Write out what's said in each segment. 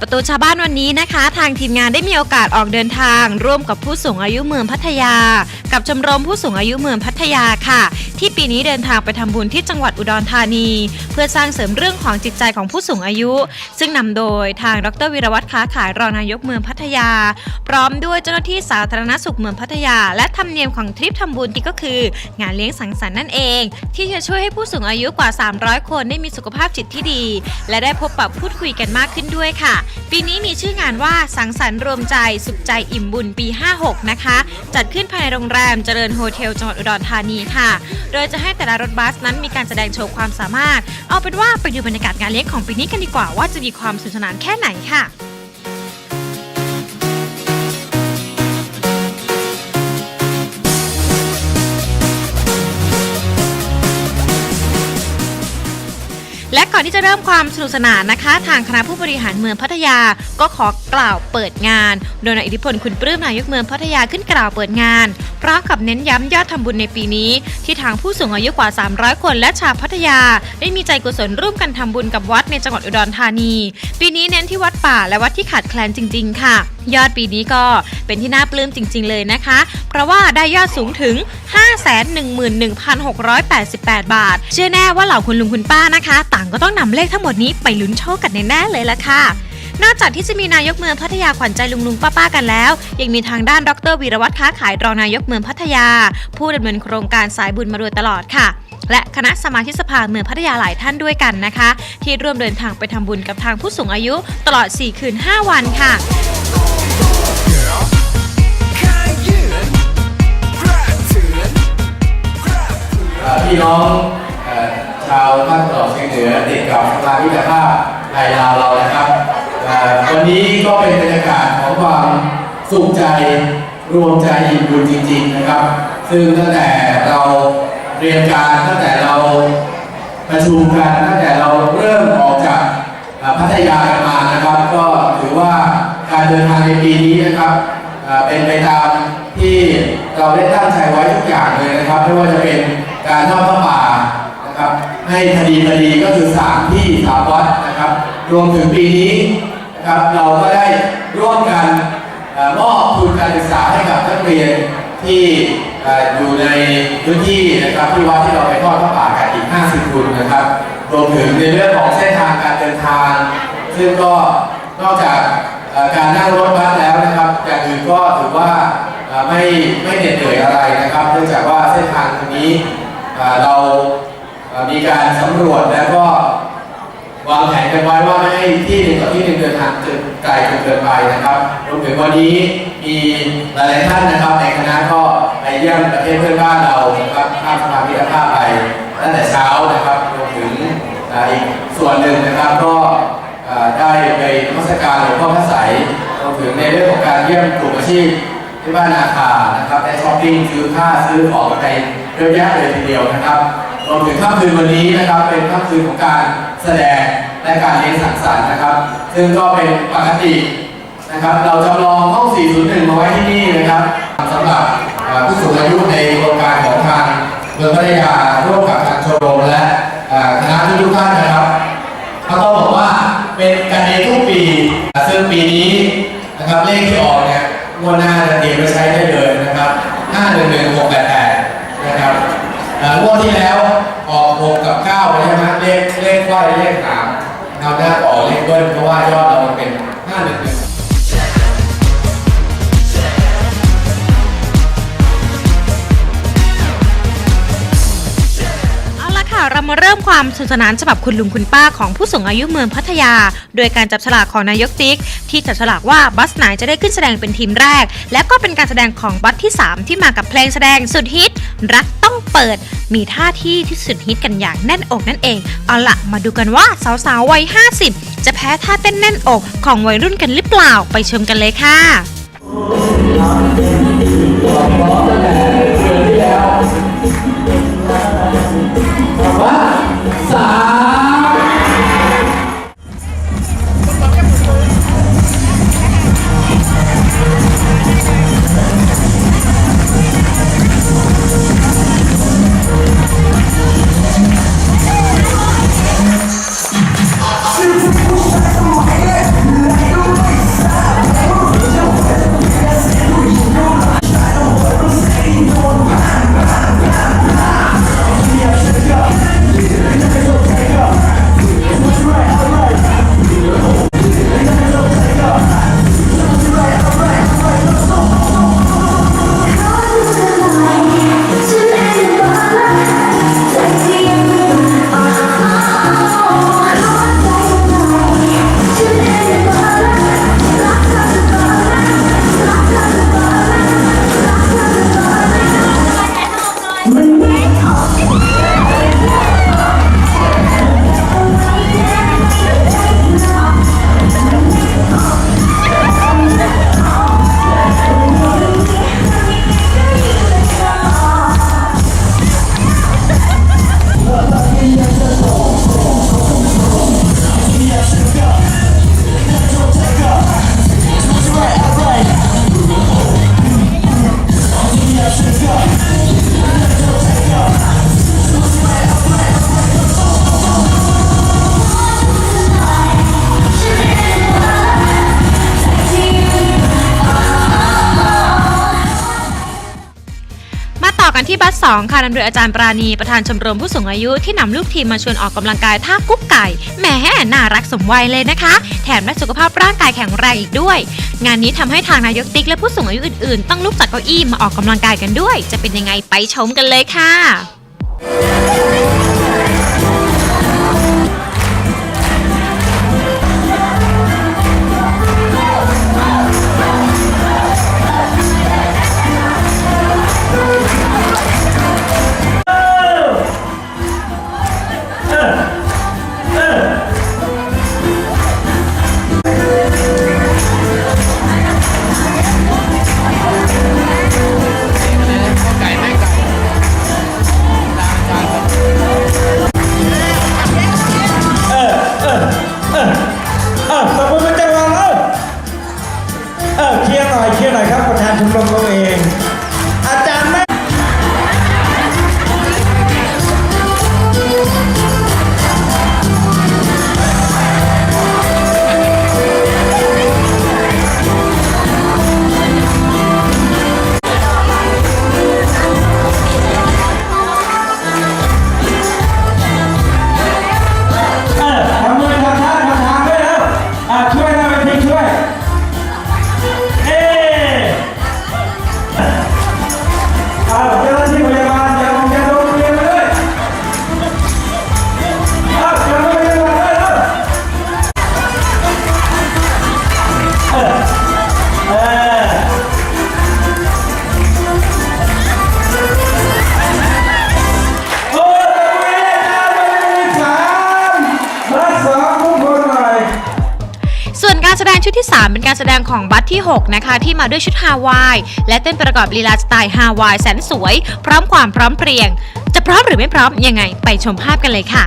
ประตูชาวบ้านวันนี้นะคะ ทางทีมงานได้มีโอกาสออกเดินทาง ร่วมกับผู้สูงอายุเมืองพัทยา กับชมรมผู้สูงอายุเมืองพัทยาค่ะ ที่ปีนี้เดินทางไปทำบุญที่จังหวัดอุดรธานี เพื่อสร้างเสริมเรื่องของจิตใจของผู้สูงอายุ ซึ่งนำโดยทางดรวีรวัตรค้าขายรองนายกเมืองพัทยา พร้อมด้วยเจ้าหน้าที่สาธารณสุขเมืองพัทยา และธรรมเนียมของทริปทำบุญที่ก็คือ งานเลี้ยงสังสรรค์นั่นเอง ที่จะช่วยให้ผู้สูงอายุกว่า 300 คนได้มีสุขภาพจิตที่ดี และได้พบปะพูดคุยกันมากขึ้นด้วยค่ะปีนี้มีชื่องานว่าสังสรรค์รวมใจสุขใจอิ่มบุญปี 56 นะคะ จัดขึ้นภายในโรงแรมเจริญโฮเทลจังหวัดอุดรธานีค่ะ โดยจะให้แต่ละรถบัสนั้นมีการแสดงโชว์ความสามารถ เอาเป็นว่าไปดูบรรยากาศงานเลี้ยงของปีนี้กันดีกว่าว่าจะมีความสนุกสนานแค่ไหนค่ะ และก่อนที่จะเริ่มความสนุกสนานนะคะ ทางคณะผู้บริหารเมืองพัทยาก็ขอกล่าวเปิดงาน โดยนายอิทธิพลคุณปลื้มนายกเมืองพัทยาขึ้นกล่าวเปิดงานพร้อมกับเน้นย้ำยอดทำบุญในปีนี้ ที่ทางผู้สูงอายุกว่า 300 คนและชาวพัทยา ได้มีใจกุศลร่วมกันทำบุญกับวัดในจังหวัดอุดรธานี ปีนี้เน้นที่วัดป่าและวัดที่ขาดแคลนจริง ๆ ค่ะ ยอดปีนี้ก็เป็นที่น่าปลื้มจริง ๆ เลยนะคะ เพราะว่าได้ยอดสูงถึง 511,688 บาท เชื่อแน่ว่าเหล่าคุณลุงคุณป้านะคะต่างก็ต้องนำเลขทั้งหมดนี้ไปลุ้นโชคกันแน่ๆเลยละค่ะ นอกจากที่จะมีนายกเมืองพัทยาขวัญใจลุงลุงป้าป้าๆกันแล้ว ยังมีทางด้านดรวีรวัตรค้าขายรองนายกเมืองพัทยา ผู้ดำเนินโครงการสายบุญมาโดยตลอดค่ะและคณะสมาชิกสภาเมืองพัทยาหลายท่านด้วยกันนะคะ ที่ร่วมเดินทางไปทำบุญกับทางผู้สูงอายุตลอด 4 คืน 5 วันค่ะพี่น้อง ชาวภาคตะวันออกเฉียงเหนือติดกับสภาพิจารภาพไทยลาวเรานะครับอ่วันนี้ก็เป็นบรรยากาศของความสุขใจรวมใจอิ่มบุญจริง ๆนะครับ ซึ่งตั้งแต่เราเรียนการตั้งแต่เรา พื้นที่นะครับที่วัดที่เราไปทอดพระป่ากันอีก 50คุณนะครับ รวมถึงในเรื่องของเส้นทางการเดินทาง ซึ่งก็นอกจากการนั่งรถบัสแล้วนะครับอย่างอื่นก็ถือว่าไม่ไม่เหน็ดเหนื่อยอะไรนะครับ เนื่องจากว่าเส้นทางตรงนี้เรามีการสำรวจแล้วก็ วางแผนกันไว้ว่าไม่ให้ที่หนึ่งกับที่หนึ่งเดินทางจนไกลจนเกินไปนะครับรวมถึงวันนี้มีหลายๆท่านนะครับในคณะก็ไปเยี่ยมประเทศเพื่อนบ้านเรานะครับข้ามสะพานมิตรภาพไปตั้งแต่เช้านะครับรวมถึงอีกส่วนหนึ่งนะครับก็ได้ไปนมัสการหลวงพ่อพระไสยรวมถึงในเรื่องของการเยี่ยมกลุ่มอาชีพที่บ้านนาคานะครับได้ช้อปปิ้งซื้อผ้าซื้อของไป เยอะแยะเลยทีเดียวนะครับรวมถึงค่ำคืนวันนี้นะครับเป็นค่ำคืนของการแสดงและการเลี้ยงสังสรรค์นะครับ ซึ่งก็เป็นปกตินะครับ เราจำลองห้อง 401 มาไว้ที่นี่นะครับสำหรับผู้สูงอายุในโครงการของทางเมืองพัทยาร่วมกับทางชมรมและคณะทุกท่านนะครับเขาต้องบอกว่าเป็นกันเองทุกปี ซึ่งปีนี้นะครับเลขที่ออกเนี่ยงวดหน้าจะเตรียมไว้ใช้ได้เลยนะครับ 511688 นะครับงวดที่แล้วออกหกับ9ไปใช่ไหมเลขเลขว่าเลขสามคราหน้าก็ออกเลขเบิ้ลเพราะว่ายอด ความสนุกสนานฉบับคุณลุงคุณป้าของผู้สูงอายุเมืองพัทยา โดยการจับฉลากของนายกติ๊ก ที่จับฉลากว่าบัสไหนจะได้ขึ้นแสดงเป็นทีมแรก และก็เป็นการแสดงของบัสที่ 3 ที่มากับเพลงแสดงสุดฮิต รักต้องเปิด มีท่าที่ที่สุดฮิตกันอย่างแน่นอกนั่นเอง เอาละมาดูกันว่าสาวๆวัย 50 จะแพ้ท่าเต้นแน่นอกของวัยรุ่นกันหรือเปล่าไปชมกันเลยค่ะ 2 ค่ะนำโดยอาจารย์ปราณีประธานชมรมผู้สูงอายุที่นำลูกทีมมาชวนออกกำลังกายท่ากุ๊กไก่แหมน่ารักสมวัยเลยนะคะ แถมรักสุขภาพร่างกายแข็งแรงอีกด้วย งานนี้ทำให้ทางนายกติ๊กและผู้สูงอายุอื่นๆ ต้องลุกจากเก้าอี้มาออกกำลังกายกันด้วย จะเป็นยังไงไปชมกันเลยค่ะ ดที่ 3 เป็นการแสดงของบัตที่ 6 นะคะ ที่มาด้วยชุดฮาวาย และเต้นประกอบลีลาสไตล์ฮาวายแสนสวย พร้อมความพร้อมเพรียง จะพร้อมหรือไม่พร้อมยังไง ไปชมภาพกันเลยค่ะ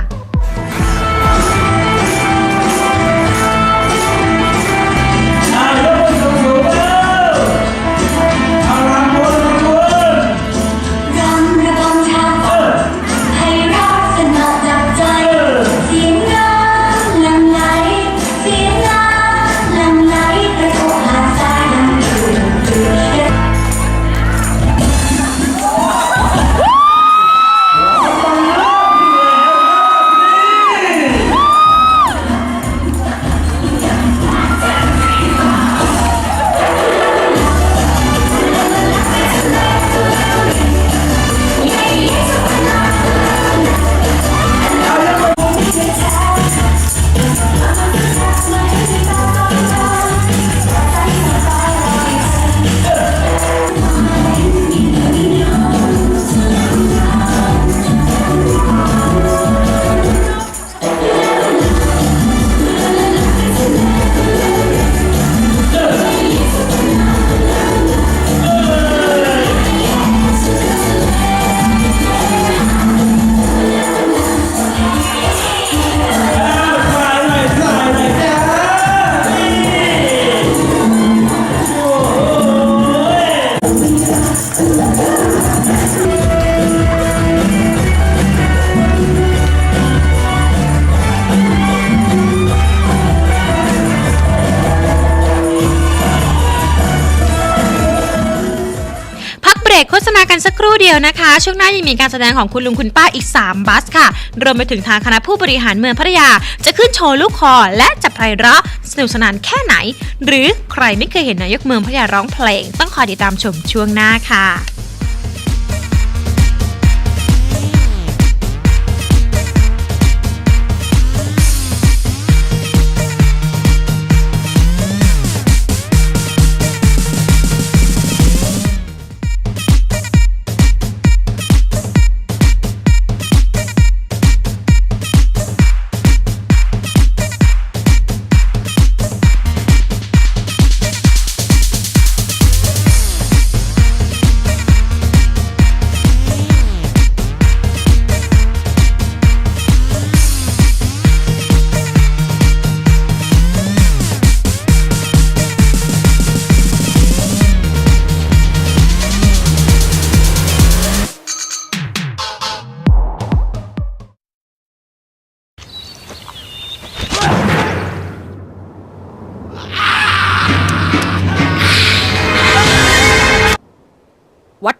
รกโฆษณากันสักครู่เดียวนะคะ ช่วงหน้ายังมีการแสดงของคุณลุงคุณป้าอีก 3 บัสค่ะ รวมไปถึงทางคณะผู้บริหารเมืองพัทยา จะขึ้นโชว์ลูกคอ และจะไพเราะสนุกสนานแค่ไหน หรือใครไม่เคยเห็นนายกเมืองพัทยาร้องเพลง ต้องคอยติดตามชมช่วงหน้าค่ะ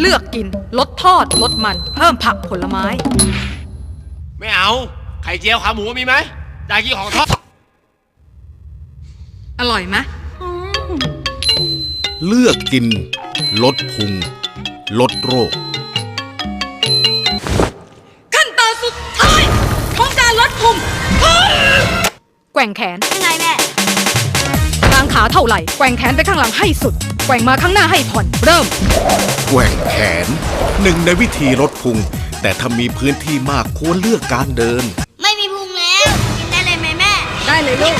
เลือกกิน ลดทอด ลดมัน เพิ่มผักผลไม้ ไม่เอา ไข่เจียวขาหมูมีไหมอยากกินของทอด อร่อยไหมเลือกกิน ลดพุง ลดโรค ขั้นตอนสุดท้ายของการลดพุงแกว่งแขน ยังไงแม่กาง ขาเท่าไหร่แกว่งแขนไปข้างหลังให้สุด แกว่งมาข้างหน้าให้ผ่อน เริ่ม แกว่งแขนหนึ่งในวิธีลดพุง แต่ถ้ามีพื้นที่มากควรเลือกการเดิน ไม่มีพุงแล้ว กินได้เลยไหมแม่ ได้เลยลูก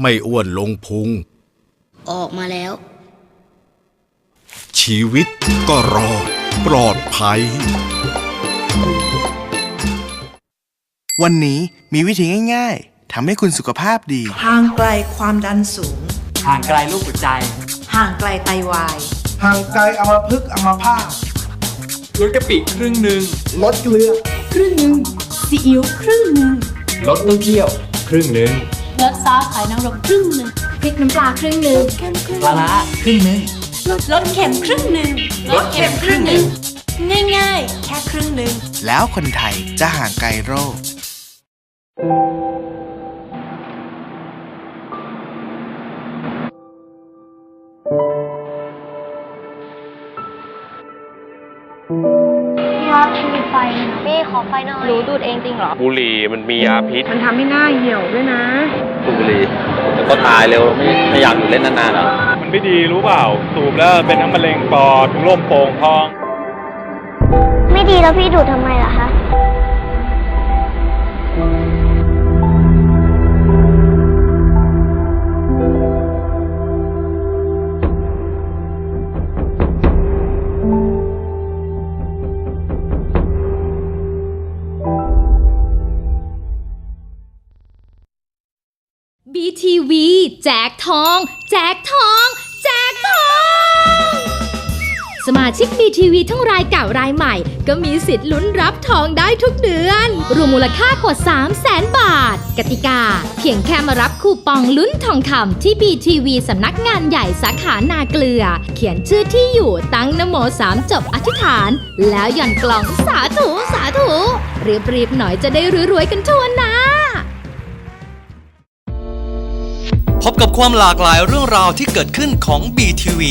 ไม่อ้วนลงพุง ออกมาแล้ว ชีวิตก็รอดปลอดภัย วันนี้มีวิธีง่ายๆทำให้คุณสุขภาพดี ห่างไกลความดันสูง ห่างไกลลูกหัวใจ ห่างไกลไตวาย ห่างไกลอัมพฤกษ์อัมพาตลดกะปิครึ่งหนึ่งลดเกลือ ครึ่งหนึ่งซีอิ๊วครึ่งหนึ่งลดเต้าเที่ยว ครึ่งหนึ่งลดซอสหอยนางรมครึ่งหนึ่งพริกน้ำปลาครึ่งหนึ่งปลาร้าครึ่งหนึ่งลดลดเค็มครึ่งหนึ่งลดเค็มครึ่งหนึ่งง่ายๆ แค่ครึ่งหนึ่งแล้วคนไทยจะห่างไกลโรค ขอไฟหน่อย รู้ดูดเองจริงเหรอ บุหรี่มันมียาพิษ มันทำให้หน้าเหี่ยวด้วยนะ สูบบุหรี่แล้วก็ตายเร็วไม่ไม่อยากอยู่เล่นนานๆหรอมันไม่ดีรู้เปล่า สูบแล้วเป็นทั้งมะเร็งปอดถุงลมโป่งพอง ไม่ดีแล้วพี่ดูดทำไมล่ะคะ BTV แจกทอง แจกทอง แจกทอง สมาชิก BTV ทั้งรายเก่ารายใหม่ ก็มีสิทธิ์ลุ้นรับทองได้ทุกเดือน รวมมูลค่ากว่า 3 0 0แสนบาท กติกา เพียงแค่มารับคูปองลุ้นทองคำที่ BTV สำนักงานใหญ่สาขานาเกลือ เขียนชื่อที่อยู่ตั้งนโมสามจบอธิษฐาน แล้วหย่อนกล่องสาธุสาธุรีบๆหน่อยจะได้รวยๆกันทั่วหน้า บกับความหลากหลายเรื่องราวที่เกิดขึ้นของ BTV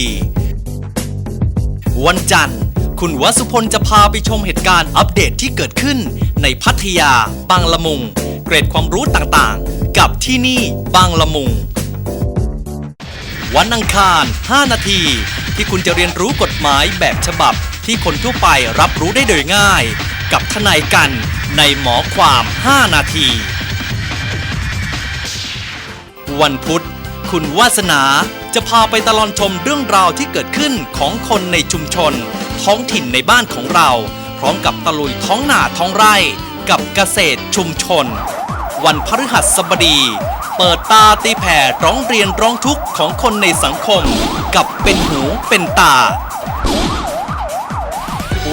วันจันทร์ คุณวสุพลจะพาไปชมเหตุการณ์อัปเดตที่เกิดขึ้น ในพัทยา บางละมุง เกรดความรู้ต่างๆ กับที่นี่บางละมุง วันอังคาร 5 นาที ที่คุณจะเรียนรู้กฎหมายแบบฉบับที่คนทั่วไปรับรู้ได้โดยง่าย กับทนายกันในหมอความ 5 นาที วันพุธ คุณวาสนาจะพาไปตลอดชมเรื่องราวที่เกิดขึ้นของคนในชุมชน ท้องถิ่นในบ้านของเรา พร้อมกับตะลุยท้องนาท้องไร่ กับเกษตรชุมชน วันพฤหัสบดี เปิดตาตีแผ่ร้องเรียนร้องทุกข์ของคนในสังคม กับเป็นหูเป็นตา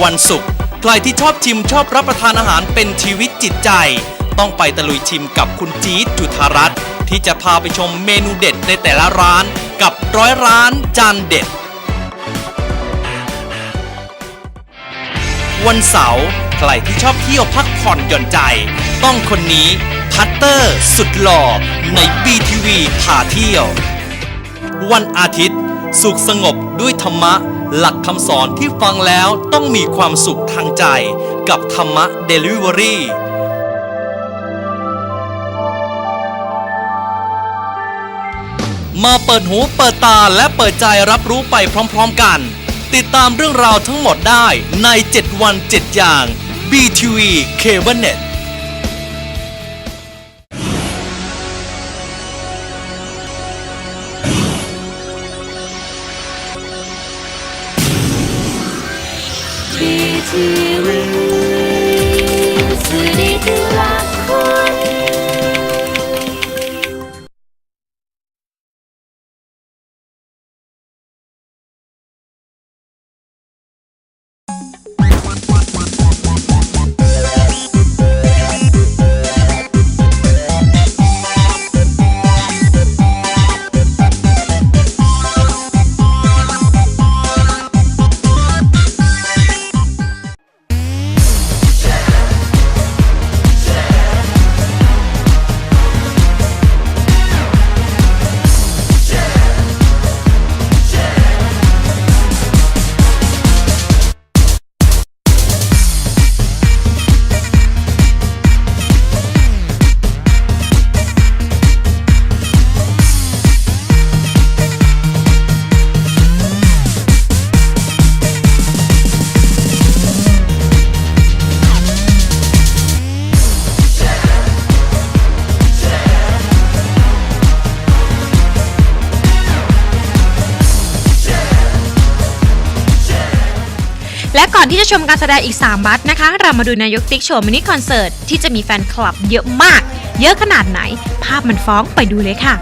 วันศุกร์ใครที่ชอบชิมชอบรับประทานอาหารเป็นชีวิตจิตใจ ต้องไปตะลุยชิมกับคุณจี๊ดจุธารัตน์ ที่จะพาไปชมเมนูเด็ดในแต่ละร้านกับร้อยร้านจานเด็ด วันเสาร์ใครที่ชอบเที่ยวพักผ่อนหย่อนใจ ต้องคนนี้พัตเตอร์สุดหล่อใน BTV พาเที่ยว วันอาทิตย์ สุขสงบด้วยธรรมะ หลักคำสอนที่ฟังแล้วต้องมีความสุขทางใจ กับธรรมะเดลิเวอรี่ มาเปิดหูเปิดตาและเปิดใจรับรู้ไปพร้อมๆกัน ติดตามเรื่องราวทั้งหมดได้ใน 7 วัน 7 อย่าง BTV Cable Net มการแสดงอีก 3 บัตนะคะ เรามาดูนายกติ๊กโชว์มินิคอนเสิร์ต ที่จะมีแฟนคลับเยอะมาก เยอะขนาดไหน ภาพมันฟ้องไปดูเลยค่ะ